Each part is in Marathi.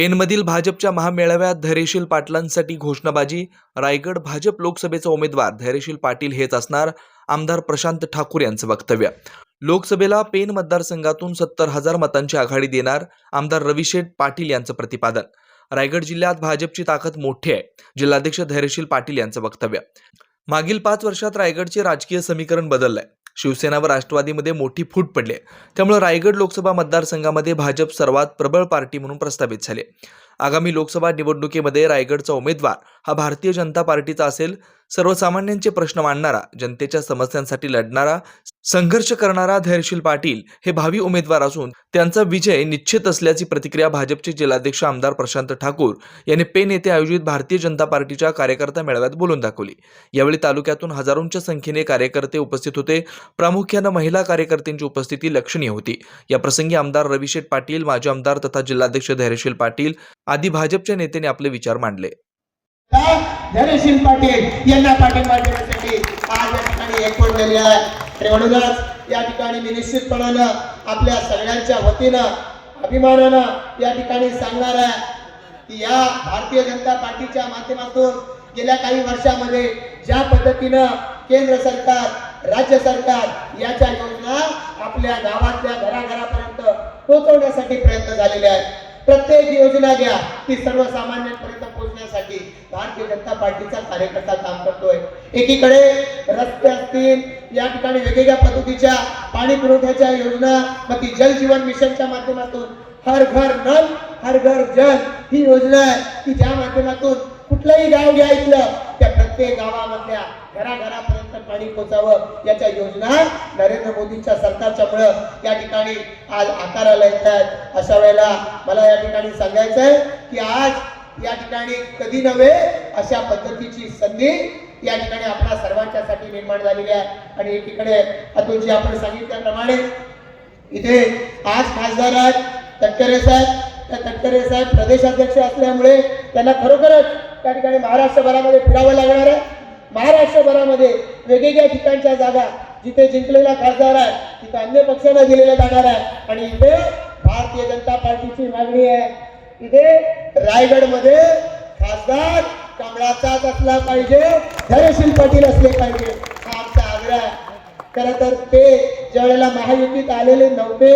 पेनमधील भाजपच्या महामेळाव्यात धैर्यशील पाटलांसाठी घोषणाबाजी. रायगड भाजप लोकसभेचा उमेदवार धैर्यशील पाटील हेच असणार आमदार प्रशांत ठाकूर यांचं वक्तव्य. लोकसभेला पेन मतदारसंघातून सत्तर हजार मतांची आघाडी देणार आमदार रविशेठ पाटील यांचं प्रतिपादन. रायगड जिल्ह्यात भाजपची ताकद मोठी आहे जिल्हाध्यक्ष धैर्यशील पाटील यांचं वक्तव्य. मागील पाच वर्षात रायगडचे राजकीय समीकरण बदललंय. शिवसेना व राष्ट्रवादीमध्ये मोठी फूट पडली त्यामुळे रायगड लोकसभा मतदारसंघामध्ये भाजप सर्वात प्रबळ पार्टी म्हणून प्रस्थापित झाले आगामी लोकसभा निवडणुकीमध्ये रायगडचा उमेदवार हा भारतीय जनता पार्टीचा असेल सर्वसामान्यांचे प्रश्न मांडणारा जनतेच्या समस्यांसाठी लढणारा संघर्ष करणारा धैर्यशील पाटील हे भावी उमेदवार असून त्यांचा विजय निश्चित असल्याची प्रतिक्रिया भाजपचे जिल्हाध्यक्ष आमदार प्रशांत ठाकूर यांनी पेन येथे आयोजित भारतीय जनता पार्टीच्या कार्यकर्ता मेळाव्यात बोलून दाखवली. यावेळी तालुक्यातून हजारोंच्या संख्येने कार्यकर्ते उपस्थित होते. प्रामुख्यानं महिला कार्यकर्त्यांची उपस्थिती लक्षणीय होती. या प्रसंगी आमदार रविशेठ पाटील माजी आमदार तथा जिल्हाध्यक्ष धैर्यशील पाटील आदी भाजपच्या नेत्यांनी आपले विचार मांडले. धनशील पाटील यांना पाठिंबा देण्यासाठी आज या ठिकाणी एकवट झाली आहे. आणि म्हणूनच या ठिकाणी मी निश्चितपणानं आपल्या सगळ्यांच्या वतीनं अभिमानानं या ठिकाणी सांगणार आहे की या भारतीय जनता पार्टीच्या माध्यमातून गेल्या काही वर्षामध्ये ज्या पद्धतीनं केंद्र सरकार राज्य सरकार याच्या योजना आपल्या गावातल्या घराघरापर्यंत पोहोचवण्यासाठी प्रयत्न झालेले आहेत. प्रत्येक योजना घ्या ती सर्वसामान्यांपर्यंत पोहोचण्यासाठी भारतीय जनता पार्टीचा कार्यकर्ता काम करतोय. एकीकडे रस्ते असतील या ठिकाणी वेगवेगळ्या पद्धतीच्या पाणी पुरवठ्याच्या योजना मग ती जल जीवन मिशनच्या माध्यमातून हर घर नल हर घर जल ही योजना आहे की ज्या माध्यमातून कुठलंही गाव घ्या इथलं त्या प्रत्येक गावामधल्या घराघरापर्यंत पाणी पोचावं याच्या योजना नरेंद्र मोदींच्या सरकारच्या मुळे या ठिकाणी आज आकाराला येत आहेत. अशा वेळेला मला या ठिकाणी सांगायचं आहे की आज या ठिकाणी कधी नव्हे अशा पद्धतीची संधी या ठिकाणी आपल्या सर्वांच्यासाठी निर्माण झालेली आहे. आणि एकीकडे अतुलजी आपण सांगितल्याप्रमाणे इथे आज खासदार आहेत तटकरे साहेब. त्या तटकरे साहेब प्रदेशाध्यक्ष असल्यामुळे त्यांना खरोखरच त्या ठिकाणी महाराष्ट्रभरामध्ये फिरावं लागणार आहे. महाराष्ट्रभरामध्ये वेगवेगळ्या ठिकाणच्या जागा जिथे जिंकलेला खासदार आहे तिथे अन्य पक्षांना दिलेल्या जाणार आहे आणि इथे भारतीय जनता पार्टीची मागणी आहे. इथे रायगडमध्ये खासदार कमळाचाच असला पाहिजे. धैर्यशील पाटील असले पाहिजे. हा आमचा आग्रह. आहे खरं तर ते ज्यावेळेला महायुतीत आलेले नव्हते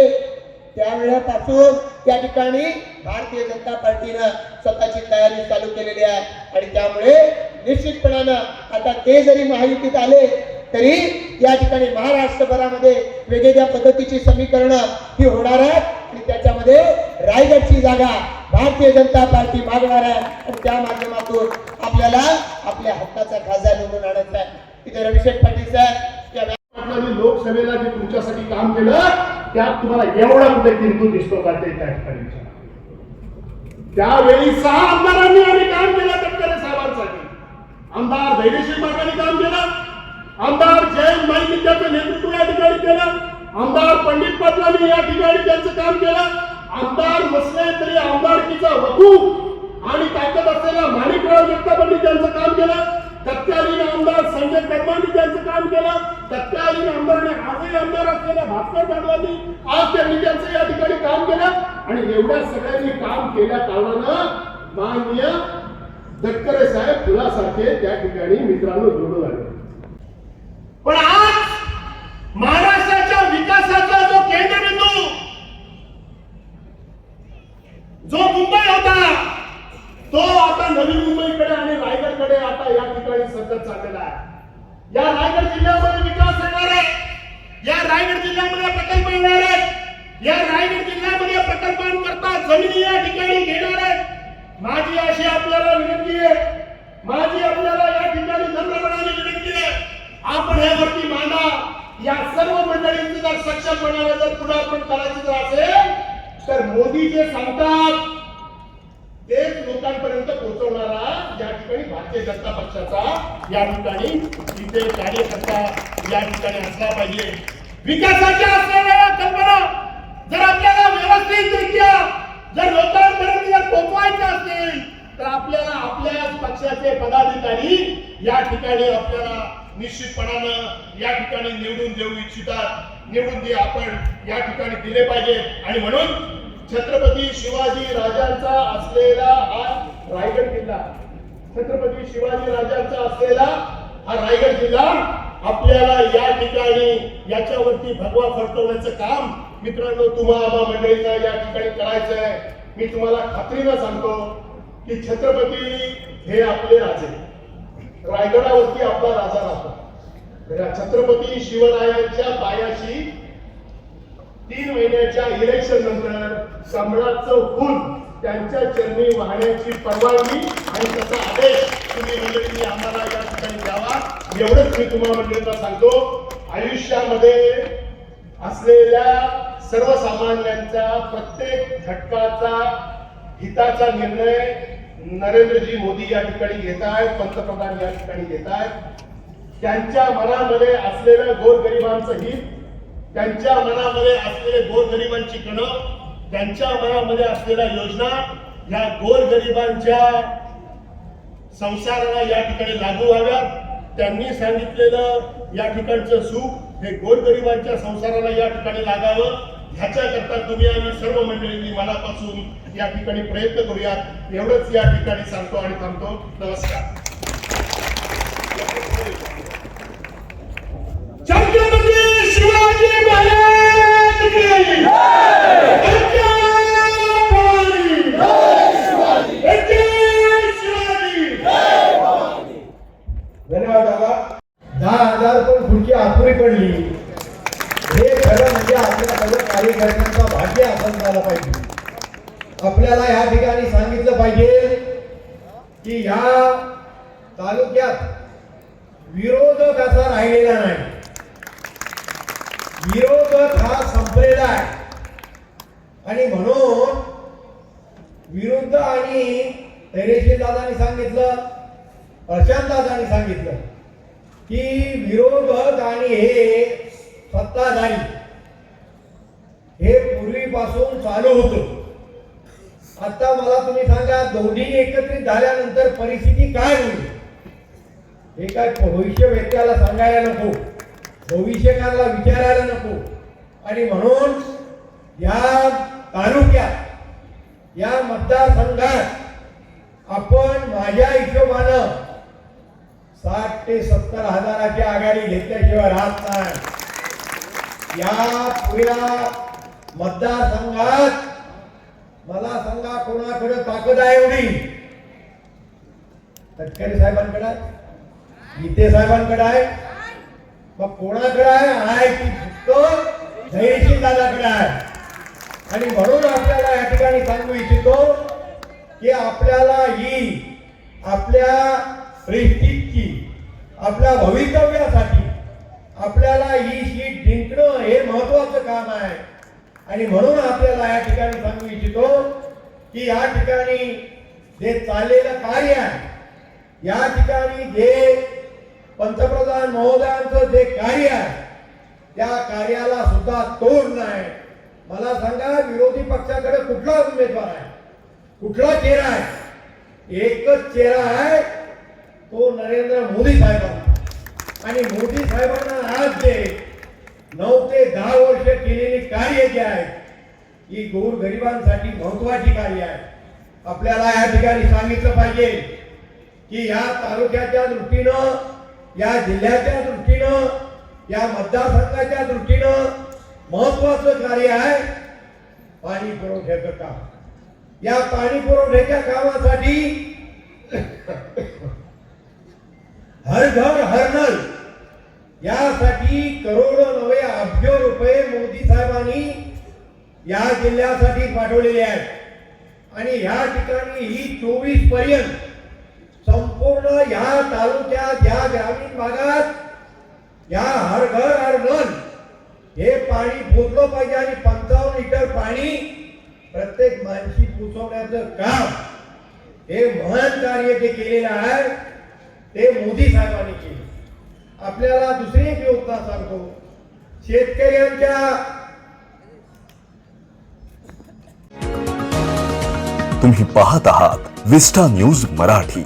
त्यावेळेपासून त्या ठिकाणी भारतीय जनता पार्टीनं स्वतःची तयारी चालू केलेली आहे. आणि त्यामुळे निश्चितपणानं आता ते जरी महायुतीत आले तरी या ठिकाणी महाराष्ट्रभरामध्ये वेगवेगळ्या पद्धतीची समीकरणं ही होणार आहेत. आणि त्याच्यामध्ये रायगडची जागा भारतीय जनता पार्टी मागणार आहे. आणि त्या माध्यमातून आपल्याला आपल्या हक्काचा खासदार निवडून आणायचा आहे. इथे रविशेठ पाटील साहेब या लोकसभेला जे तुमच्यासाठी काम केलं त्यात तुम्हाला एवढा कुठे किंतू दिसतो का ते त्या ठिकाणी त्यावेळी सहा आमदारांनी आम्ही काम केलं तटकरे साहेबांसाठी. आमदार धैर्यशील मार्गाने काम केलं. आमदार जयंत माईनी त्याचं नेतृत्व या ठिकाणी केलं. आमदार पंडित पाटलांनी या ठिकाणी त्यांचं काम केलं. आमदार नसले तरी आमदारकीचा वधू आणि ताकद असलेला माणिकराव जगतापांनी त्यांचं काम केलं तत्कालीन आमदार संजय कदमांनी त्यांचं काम केलं तत्कालीन आमदार आजही आमदार असलेल्या भास्कर पाटलांनी आज त्यांनी त्यांचं या ठिकाणी काम केलं. आणि एवढ्या सगळ्यांनी काम केल्या कारणानं माननीय तटकरे साहेब फुलासारखे त्या ठिकाणी मित्रांनो जोडून आले. पण आज महाराष्ट्राच्या विकासाचा जो केंद्रबिंदू जो मुंबई होता तो आता नवी मुंबईकडे आणि रायगडकडे आता या ठिकाणी सतत चाललेला आहे. या रायगड जिल्ह्यामध्ये विकास होणार आहे. या रायगड जिल्ह्यामध्ये प्रकल्प येणार आहेत. या रायगड जिल्ह्यामध्ये प्रकल्पांकरता जमिनी या ठिकाणी घेणार आहेत. माझी अशी आपल्याला विनंती आहे. माझी आपल्याला या ठिकाणी नम्रपणाने विनंती आहे. आपण यावरती मांडा. या सर्व मंडळींची जर सक्षमपणाने जर पुढे आपण करायचं जर असेल तर मोदी जे सांगतात तेच लोकांपर्यंत पोहोचवणारा या ठिकाणी भारतीय जनता पक्षाचा या ठिकाणी तिथे कार्यकर्ता या ठिकाणी असला पाहिजे. विकासाच्या असलेल्या कल्पना जर आपल्याला व्यवस्थितरित्या जर लोकांपर्यंत जर पोहोचवायचं असेल तर आपल्याला आपल्या पक्षाचे पदाधिकारी या ठिकाणी आपल्याला निश्चितपणानं या ठिकाणी निवडून देऊ इच्छितात. निवडून दे आपण या ठिकाणी दिले पाहिजे. आणि म्हणून छत्रपती शिवाजी राजांचा असलेला हा रायगड किल्ला छत्रपती शिवाजी राजांचा असलेला हा रायगड किल्ला आपल्याला या ठिकाणी याच्यावरती भगवा फडकवण्याचं काम मित्रांनो तुम्हाला मंडळींना या ठिकाणी करायचं आहे मी तुम्हाला खात्रीनं सांगतो की छत्रपती हे आपले राजे. रायगडावरती आपला राजा राहतो. छत्रपती शिवरायांच्या पायाशी तीन महिन्याच्या इलेक्शन नंतर कमळाचं फुल त्यांच्या चरणी वाहण्याची परवानगी आणि त्याचा आदेश तुम्ही मंडळींनी आम्हाला या ठिकाणी द्यावा. एवढंच मी तुम्हाला मंडळींना सांगतो आयुष्यामध्ये असलेल्या सर्वसामान्यांचा प्रत्येक घटकाचा हिताचा निर्णय नरेंद्रजी मोदी या ठिकाणी घेत आहेत पंतप्रधान या ठिकाणी घेत आहेत. त्यांच्या मनामध्ये असलेलं गोरगरिबांचं हित त्यांच्या मनामध्ये असलेले गोरगरिबांची कण त्यांच्या मनामध्ये असलेल्या योजना या गोरगरिबांच्या संसाराला या ठिकाणी लागू व्हाव्यात. त्यांनी सांगितलेलं या ठिकाणचं सुख हे गोरगरिबांच्या संसाराला या ठिकाणी लागावं. ह्याच्याकरता तुम्ही आम्ही सर्व मंडळींनी मनापासून या ठिकाणी प्रयत्न करूयात. एवढंच या ठिकाणी सांगतो आणि थांबतो. नमस्कार. ठिकाणी सांगितलं पाहिजे की या तालुक्यात विरोधक असा राहिलेला नाही. विरोधक हा संपलेला आहे. आणि म्हणून विरुद्ध आणि धैर्यशील दादांनी सांगितलं प्रशांत दादांनी सांगितलं की विरोधक आणि हे सत्ताधारी हे पूर्वीपासून चालू होतं. आता मला तुम्ही सांगा दोन्ही एकत्रित झाल्यानंतर परिस्थिती काय होईल? हे काय भविष्य व्यक्त्याला सांगायला नको. भविष्यकाला विचारायला नको. आणि म्हणून या तालुक्यात या मतदारसंघात आपण माझ्या हिशोबानं साठ ते सत्तर हजाराची आघाडी घेतल्याशिवाय राहत नाही. या पुऱ्या मतदारसंघात मला सांगा कोणाकडे ताकद आहे एवढी? तटकरे साहेबांकडे आहे? गीते साहेबांकडे आहे? मग कोणाकडे आहे? आहे की फक्त धैर्यशील दादाकडे आहे. आणि म्हणून आपल्याला या ठिकाणी सांगू इच्छितो की आपल्याला ही आपल्या प्रेस्टिजची आपल्या भवितव्यासाठी आपल्याला ही सीट जिंकणं हे महत्वाचं काम आहे. आणि म्हणून आपल्याला या ठिकाणी सांगू इच्छितो की या ठिकाणी जे चाललेलं कार्य आहे या ठिकाणी जे पंतप्रधान महोदयांचं जे कार्य आहे त्या कार्याला सुद्धा तोड नाही. मला सांगा विरोधी पक्षाकडे कुठला उमेदवार आहे? कुठला चेहरा आहे? एकच चेहरा आहे तो नरेंद्र मोदी साहेबांना आणि मोदी साहेबांना आज जे नऊ ते दहा वर्ष केलेली कार्य जे आहेत ही गोर गरिबांसाठी महत्वाची कार्य आहे. आपल्याला या ठिकाणी सांगितलं पाहिजे की या तालुक्याच्या दृष्टीनं या जिल्ह्याच्या दृष्टीनं या मतदारसंघाच्या दृष्टीनं महत्वाचं कार्य आहे पाणी पुरवठ्याचं काम. या पाणी पुरवठ्याच्या कामासाठी हर घर हर नल यासाठी करोडो नवे अब्ज रुपये मोदी साहेबांनी या जिल्ह्यासाठी पाठवलेले आहेत. आणि ह्या ठिकाणी ही चोवीसपर्यंत संपूर्ण या तालुक्यात या ग्रामीण भागात या हर घर हर मन हे पाणी पोचलं पाहिजे आणि पंचावन्न लिटर पाणी प्रत्येक माणशी पोचवण्याचं काम हे महान कार्य जे केलेलं आहे ते मोदी साहेबांनी केले. आपल्याला दुसरी एक योजना सांगतो. शेतकऱ्यांच्या तुम्ही पाहत आहात विस्टा न्यूज मराठी.